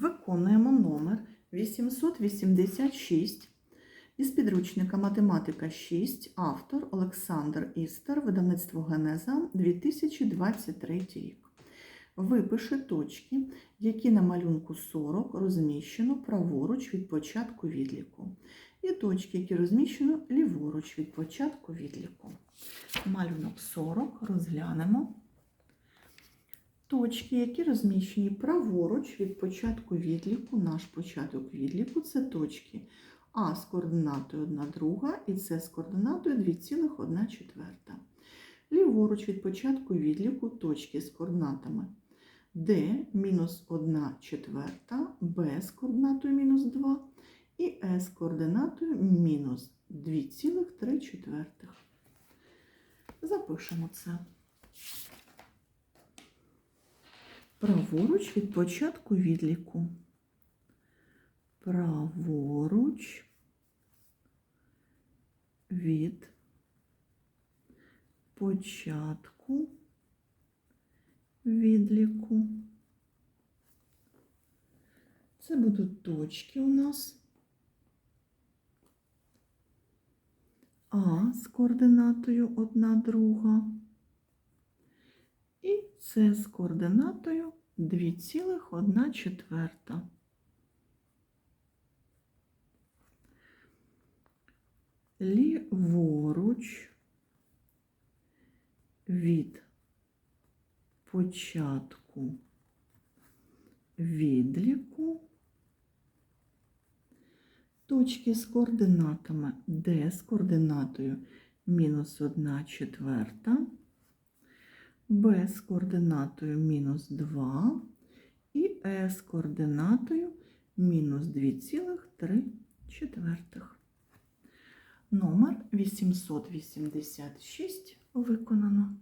Виконуємо номер 886 із підручника Математика 6, автор Олександр Істер, видавництво Генеза 2023 рік. Випиши точки, які на малюнку 40 розміщено праворуч від початку відліку, і точки, які розміщено ліворуч від початку відліку. Малюнок 40 розглянемо. Точки, які розміщені праворуч від початку відліку, наш початок відліку це точки А з координатою 1 друга і С з координатою 2,1 Ліворуч від початку відліку точки з координатами D мінус 1 четверта, Б з координатою мінус 2 і С з координатою мінус 2,3 четвертих. Запишемо це. Праворуч від початку відліку. Праворуч від початку відліку. Це будуть точки у нас. А з координатою 1 друга. І С з координатою 2,1 четверта. Ліворуч від початку відліку точки з координатами D з координатою мінус 1 четверта, Б з координатою мінус 2 і Е з координатою мінус 2,3 четвертих. Номер 886 виконано.